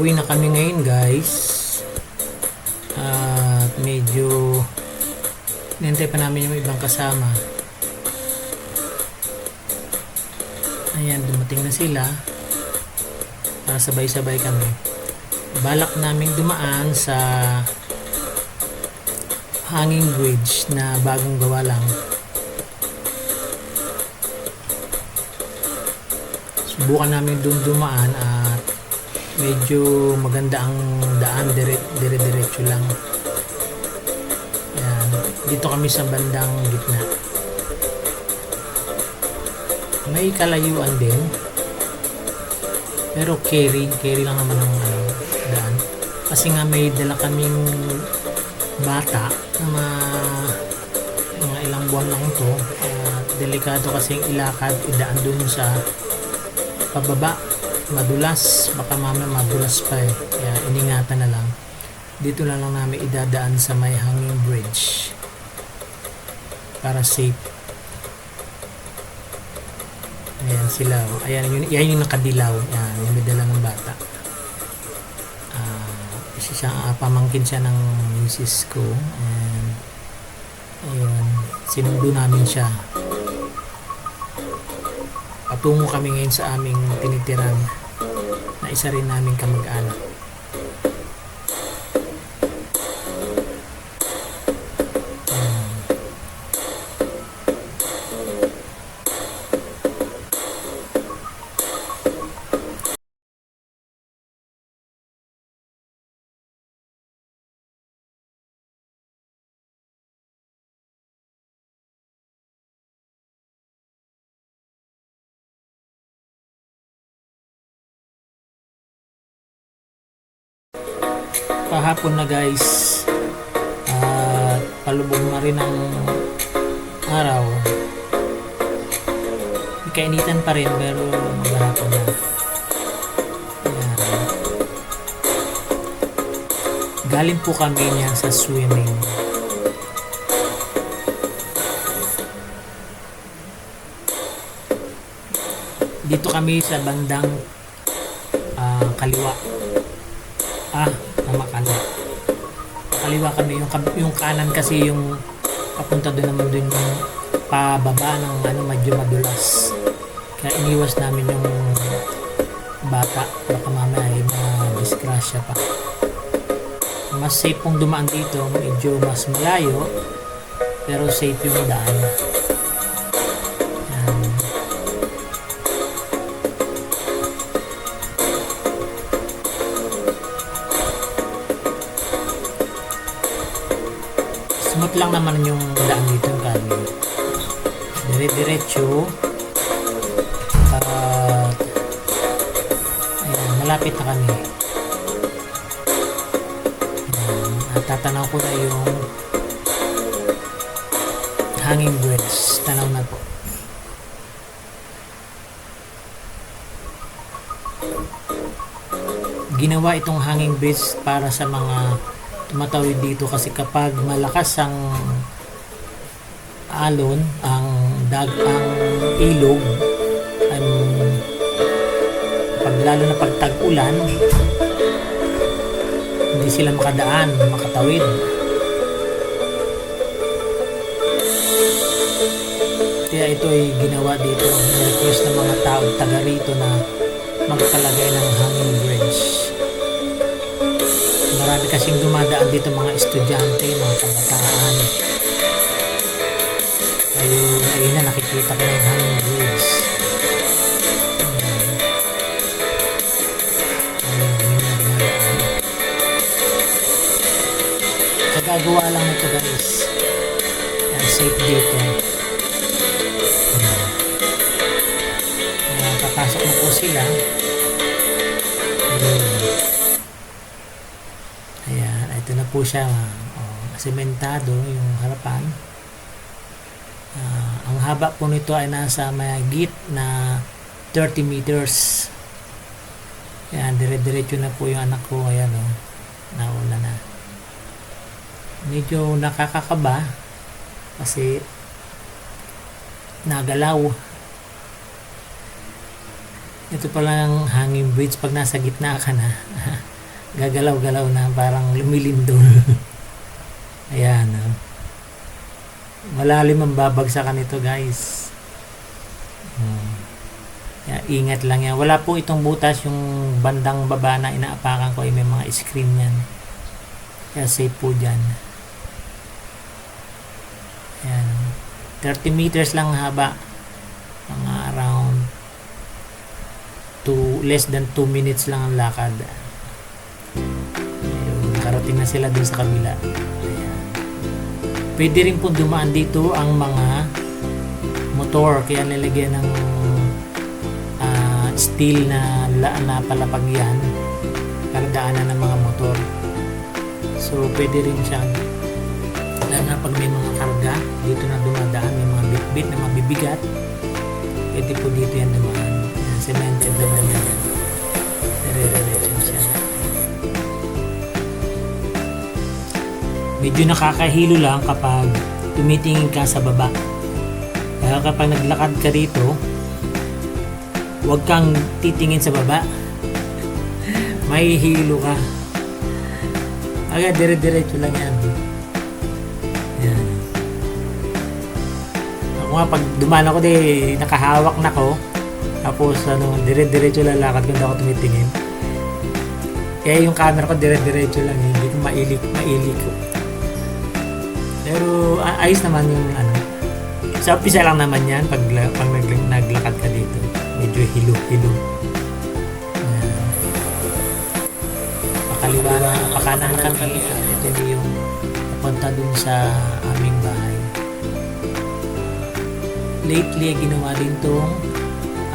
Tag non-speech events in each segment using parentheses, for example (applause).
Pauwi na kami ngayon guys. At medyo nintay pa namin yung ibang kasama. Ayan, dumating na sila. Para sabay-sabay kami. Balak namin dumaan sa hanging bridge na bagong gawa lang. Subukan namin dun dumaan at medyo maganda ang daan dire dire diretso lang. Ayan. dito kami sa bandang gitna. May kalayuan din. Pero carry carry lang naman ang ano, daan. Kasi nga may dala kaming bata na mga, mga ilang buwan lang to. At delikado kasi ilakad idaan dun sa pababa madulas. Baka mamaya madulas pa eh. Kaya iningatan na lang. Dito na lang namin idadaan sa may hanging bridge. Para safe. Ayan sila. Ayan yun, yan yung nakadilaw. Yan yung may dala ng bata. Isa siya ah, pamangkin siya ng misis ko. And ayun sinundo namin siya patungo kami ngayon sa aming tinitiran na isa rin namin kamag-anak. Kahapon na guys. At palubog na rin ang araw. Kainitan pa rin pero maghapon na. Ayan. galing po kami niyan sa swimming. Dito kami sa bandang ah, kaliwa ah tama kanan kaliwa kami yung, yung kanan kasi yung papunta doon naman doon yung pababa ng ano medyo madulas. Kaya iniwas namin yung bata. Baka mamaya ay disgrasya pa. Mas safe pong dumaan dito medyo mas malayo pero safe yung daan lang naman yung daan dito kami dire-diretso. At ayan, malapit na kami. Ayan, at tatanaw ko na yung hanging bridge tanaw na po. Ginawa itong hanging bridge para sa mga tumatawid dito kasi kapag malakas ang alon ang dag ang ilog ang pag lalo na pag tag-ulan hindi sila makadaan makatawid. Kaya ito ay ginawa dito request ng mga tao taga rito na magkalagay ng marami kasing dumadaan dito mga estudyante, mga kabataan. Ayun, ayun na nakikita ko na yung hanging bridge. Kagagawa lang ito guys. Yan, safe dito. Ayan, papasok na po sila. Po siya. Oh, sementado yung harapan. Ah, ang haba po nito ay nasa mayagit na 30 meters. Ayan, dire-diretso na po yung anak ko. Ayan, oh. Nauna na. Medyo nakakakaba kasi nagalaw. Ito pala ang hanging bridge pag nasa gitna ka na. (laughs) Gagalaw-galaw na parang lumilindol. (laughs) Ayan. Oh. Malalim ang babagsakan nito guys. Hmm. Kaya ingat lang yan. Wala po itong butas yung bandang baba na inaapakan ko ay may mga screen yan. Kaya safe po dyan. Ayan. 30 meters lang haba. Mga around two, less than 2 minutes lang ang lakad. Nakarating na sila dun sa kabila. Pwede rin po dumaan dito ang mga motor. Kaya nilagyan ng ah, steel na, na palapag yan para daanan ng mga motor. So, pwede rin siyang lalo na pag may mga karga dito na dumadaan, may mga bit-bit na mabibigat pwede po dito yan dumaan. Cemented na naman. Dire-diretso siya. Medyo nakakahilo lang kapag tumitingin ka sa baba. Kaya kapag naglakad ka dito, huwag kang titingin sa baba. (laughs) May hilo ka. Agad, dire-diretso lang yan. Yan. Ako nga, pag dumaan ako, di, nakahawak na ko. Tapos, ano, dire-diretso lalakad hindi ako tumitingin. Kaya yung camera ko, dire-diretso lang. Hindi ko mailik, mailik ko. Pero, a- ayos naman yung, ano, sa umpisa lang naman yan, pag, pag nag, naglakad ka dito. Medyo hilo-hilo. Yan. Pakaliwa na, pakanan kami. Ito yung papunta dun sa aming bahay lately ginawa din tong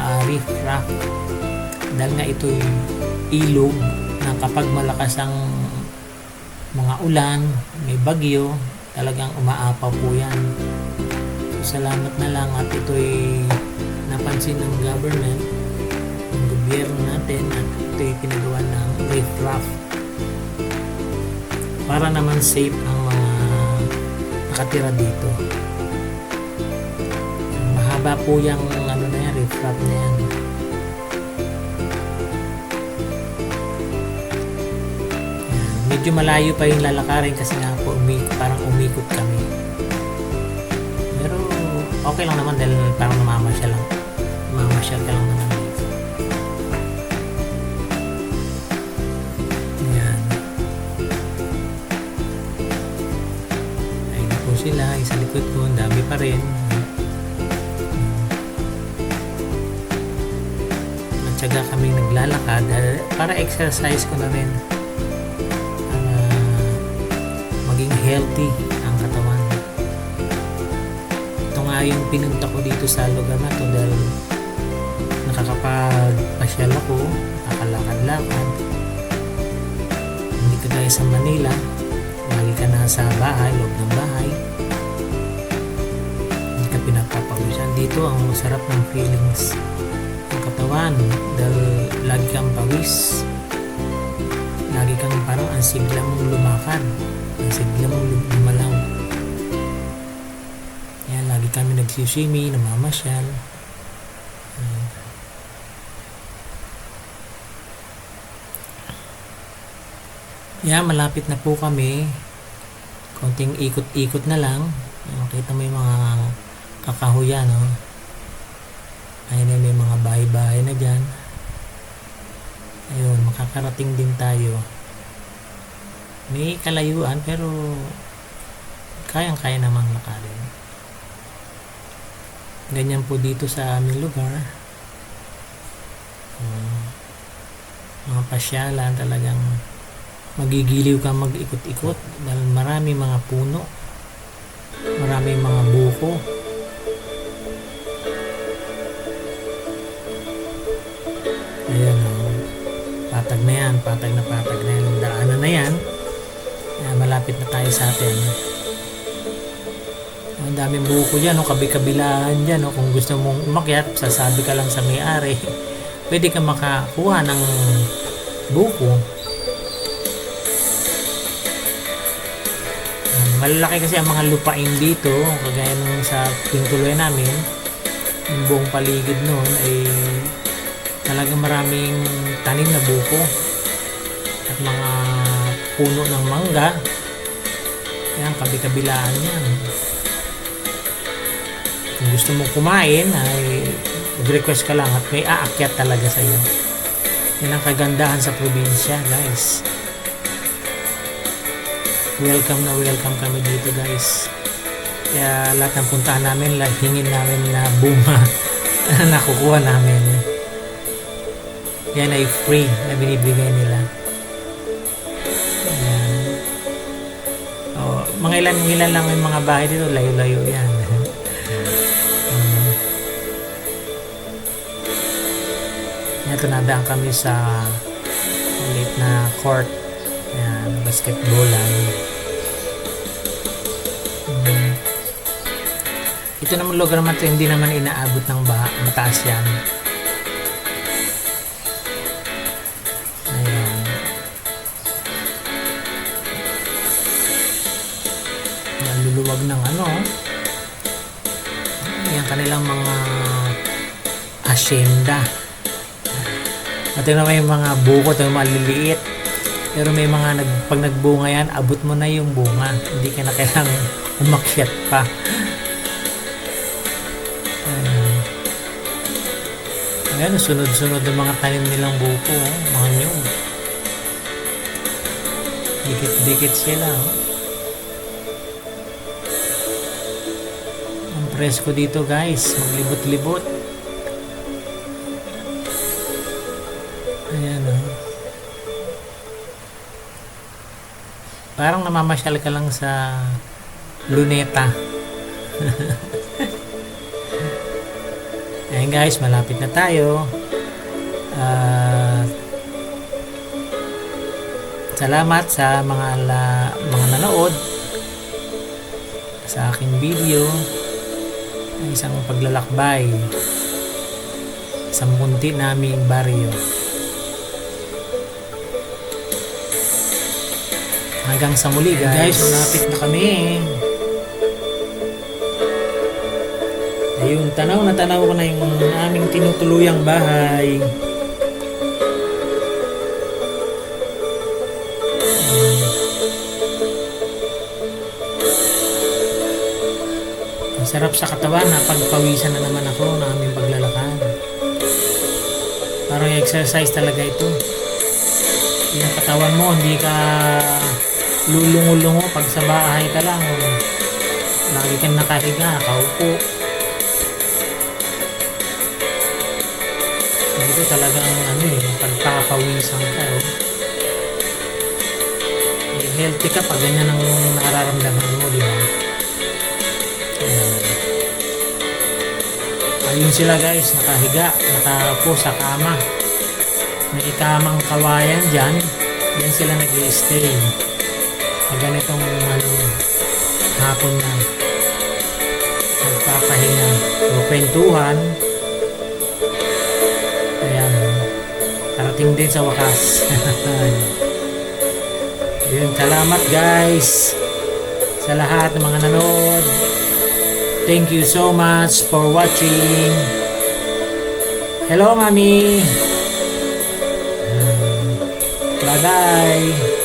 uh, reef raft dahil nga ito'y ilog na kapag malakas ang mga ulan, may bagyo, talagang umaapaw po yan. So, salamat na lang at ito'y napansin ng government, ng gobyerno natin at ito'y pinagawa ng reef raft para naman safe ang mga nakatira dito mahaba po yung ano na yan, reef raft na yan. Medyo malayo pa yung lalakarin kasi nga po umi, parang umikot kami. Pero okay lang naman dahil parang namamasyal lang. Namamasyal ka lang naman dito. Yan. Ayun po sila. Yung sa likod ko, ang dami pa rin. Matyaga kami naglalakad eh, para exercise ko na rin maging healthy ang katawan. Ito nga yung pinunta ko dito sa lugar na to dahil nakakapagpasyal ako nakakalakad-lakad hindi kagaya sa Manila lagi ka nasa bahay, loob ng bahay. Hindi ka pinapapawisan dito ang masarap ng feelings ang katawan dahil lagi kang pawis. Lagi kang parang ang sigla mong lumakad ang sigla mong lum- lumalaw yan lagi kami nagsusimi namamasyal Ayan. yan malapit na po kami konting ikot-ikot na lang makita mo yung mga kakahuyan no? Ayun may mga bahay-bahay na dyan. Ayun, makakarating din tayo. May kalayuan pero kayang-kaya namang lakarin. Ganyan po dito sa aming lugar. Um, mga pasyalan talagang magigiliw ka mag-ikot-ikot dahil marami mga puno. Marami mga buko. Ayan o. Patag na yan. Patag na patag na yan. Daanan na yan. Malapit na tayo sa atin. Ang daming buko dyan. O, kabi-kabilaan dyan. O, kung gusto mong umakyat, sasabi ka lang sa may-ari. (laughs) Pwede ka makakuha ng buko. Malalaki kasi ang mga lupain dito. Kagaya nung sa pintuloy namin. Yung buong paligid noon ay Talagang maraming tanim na buko at mga puno ng mangga. Yan, kabi-kabilaan yan. Kung gusto mong kumain, ay mag-request ka lang at may aakyat talaga sa iyo. Yan ang kagandahan sa probinsya, guys. Welcome na welcome kami dito, guys. Kaya lahat ng puntahan namin, lahat hingin namin na bunga (laughs) na nakukuha namin. Yan ay free na binibigay nila. Mga ilan ilan lang yung mga bahay dito, layo-layo yan. (laughs) um, yan, tunadaan kami sa maliit na court. Yan, basketballan. Mm. Ito naman lugar naman to, hindi naman inaabot ng baha. Mataas yan. Naluluwag ng ano. Yan kanilang mga asyenda. At yun yung mga buko, ito yung maliliit. Pero may mga nag, pag nagbunga yan, abot mo na yung bunga. Hindi ka na kailangang (laughs) umakyat pa. Ayan. Sunod-sunod ang mga tanim nilang buko. oh. Mga nyog. Dikit-dikit sila. oh. Presko dito guys. Maglibot-libot. Ayan oh. Parang namamasyal ka lang sa luneta. (laughs) Ayan guys, malapit na tayo. At salamat sa mga la, mga nanood sa aking video isang paglalakbay sa munti naming baryo. Hanggang sa muli guys. Guys, malapit na kami. Ayun, tanaw na tanaw ko na yung aming tinutuluyang bahay. Sarap sa katawan na pagpawisan na naman ako ng aming paglalakad. Parang exercise talaga ito. Yung katawan mo, hindi ka lulungo-lungo pag sa bahay ka lang. Lagi kang nakahiga, nakaupo. Ito talagang ano eh, pagpapawisan ka. Eh, healthy ka pag ganyan ang nararamdaman mo, di ba? Ayun sila guys, nakahiga, nakaupo sa kama. May ikamang kawayan dyan. Yan sila nag stay Pag ganitong ano, hapon na. Nagpapahinga. O kwentuhan. Ayan. Parating din sa wakas. (laughs) Yun, salamat guys sa lahat ng mga nanood. Thank you so much for watching. Hello, Mami. Bye-bye.